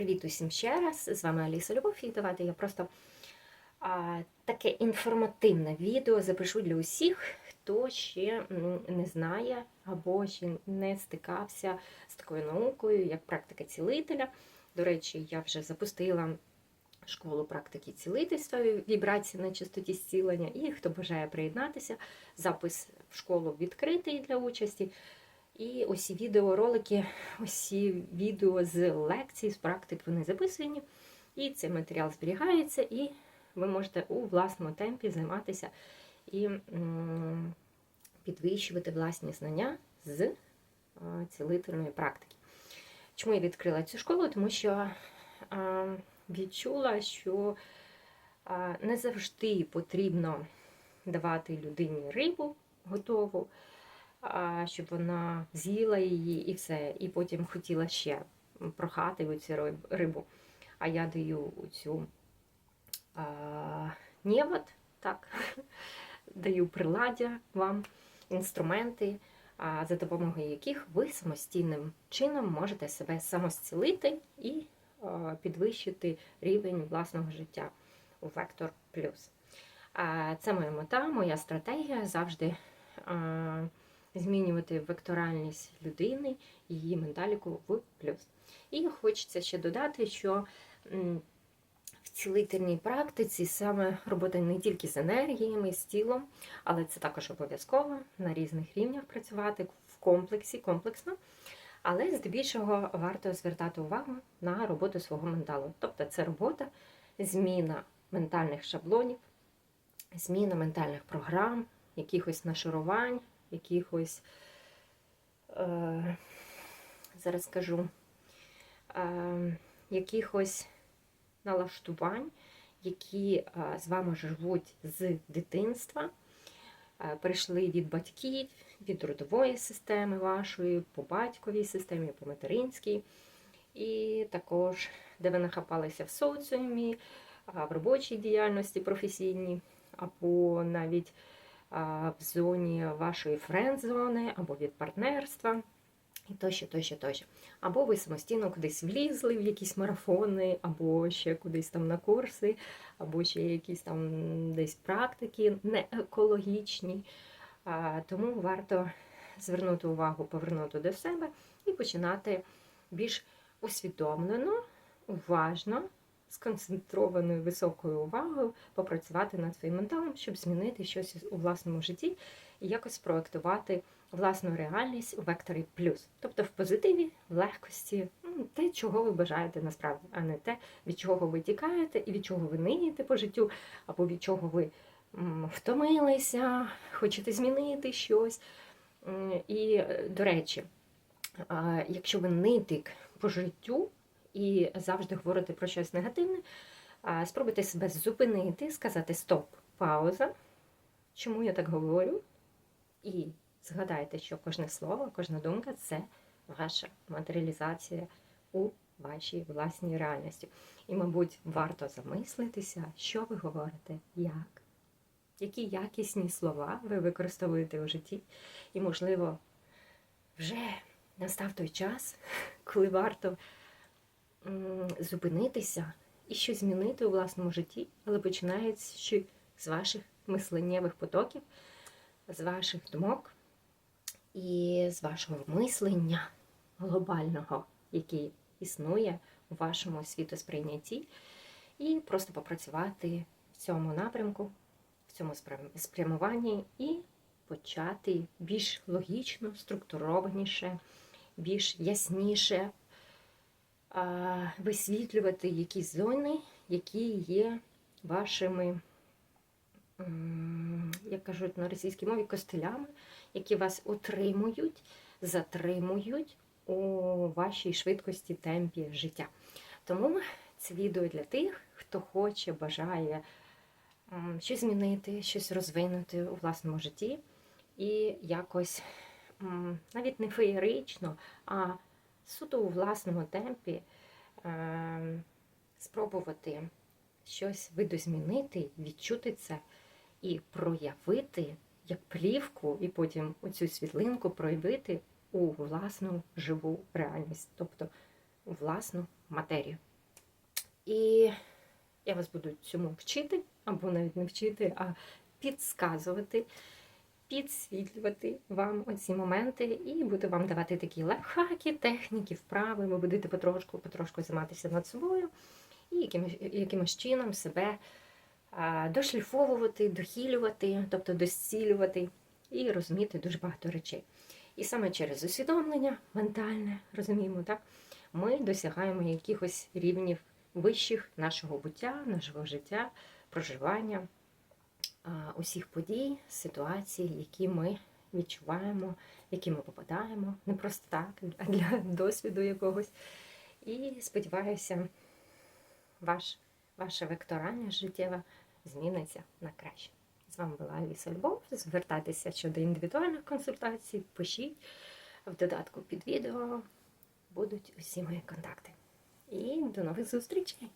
Привіт усім ще раз. З вами Аліса Любов, і давайте я просто а, таке інформативне відео запишу для усіх, хто ще не знає або ще не стикався з такою наукою, як практика цілителя. До речі, я вже запустила школу практики цілительства вібрації на частоті зцілення. І хто бажає приєднатися, запис в школу відкритий для участі. І усі відеоролики, усі відео з лекцій, з практик, вони записані. І цей матеріал зберігається, і ви можете у власному темпі займатися і підвищувати власні знання з е, цілительної практики. Чому я відкрила цю школу? Тому що е, відчула, що е, не завжди потрібно давати людині рибу готову щоб вона з'їла її і все. І потім хотіла ще прохати цю рибу. А я даю цю невод, так, даю приладдя вам, інструменти, за допомогою яких ви самостійним чином можете себе самозцілити і підвищити рівень власного життя у Вектор Плюс. Це моя мета, моя стратегія завжди. Змінювати векторальність людини, її менталіку в плюс. І хочеться ще додати, що в цілительній практиці саме робота не тільки з енергіями, з тілом, але це також обов'язково на різних рівнях працювати в комплексі, комплексно. Але здебільшого варто звертати увагу на роботу свого менталу. Тобто це робота, зміна ментальних шаблонів, зміна ментальних програм, якихось нашарувань, якихось, е, зараз скажу, е, якихось налаштувань, які е, з вами живуть з дитинства, е, прийшли від батьків, від родової системи вашої, по батьковій системі, по материнській, і також, де ви нахапалися в соціумі, в робочій діяльності професійній, або навіть в зоні вашої френд-зони, або від партнерства, і тощо, тощо, тощо. Або ви самостійно кудись влізли в якісь марафони, або ще кудись там на курси, або ще якісь там десь практики не екологічні. Тому варто звернути увагу, повернути до себе і починати більш усвідомлено, уважно, сконцентрованою високою увагою попрацювати над своїм менталом, щоб змінити щось у власному житті і якось проектувати власну реальність у векторі плюс. Тобто в позитиві, в легкості, те, чого ви бажаєте насправді, а не те, від чого ви тікаєте і від чого ви ниєте по життю, або від чого ви втомилися, хочете змінити щось. І, е, до речі, якщо ви нитик по життю і завжди говорите про щось негативне, спробуйте себе зупинити, сказати стоп, пауза. Чому я так говорю? І згадайте, що кожне слово, кожна думка це ваша матеріалізація у вашій власній реальності. І, мабуть, варто замислитися, що ви говорите, як, які якісні слова ви використовуєте у житті. І, можливо, вже настав той час, коли варто зупинитися і щось змінити у власному житті, але починаючи з ваших мисленнєвих потоків, з ваших думок і з вашого мислення глобального, який існує у вашому світосприйнятті, і просто попрацювати в цьому напрямку, в цьому спрямуванні і почати більш логічно, структурованіше, більш ясніше висвітлювати якісь зони, які є вашими, як кажуть на російській мові, костелями, які вас утримують, затримують у вашій швидкості, темпі життя. Тому це відео для тих, хто хоче, бажає щось змінити, щось розвинути у власному житті і якось навіть не феєрично, а суто у власному темпі е, спробувати щось видозмінити, відчути це і проявити як плівку, і потім оцю світлинку проявити у власну живу реальність, тобто у власну матерію. І я вас буду цьому вчити, або навіть не вчити, а підсказувати, підсвітлювати вам оці моменти і буду вам давати такі лайфхаки, техніки, вправи. Ви будете потрошку, потрошку займатися над собою і якимось, якимось чином себе дошліфовувати, дохилювати, тобто дозцілювати і розуміти дуже багато речей. І саме через усвідомлення ментальне, розуміємо, так, ми досягаємо якихось рівнів вищих нашого буття, нашого життя, проживання, усіх подій, ситуацій, які ми відчуваємо, які ми попадаємо, не просто так, а для досвіду якогось. І сподіваюся, ваш, ваше векторання життєве зміниться на краще. З вами була Аліса Любов. Звертайтеся щодо індивідуальних консультацій, пишіть в додатку під відео. Будуть усі мої контакти. І до нових зустрічей!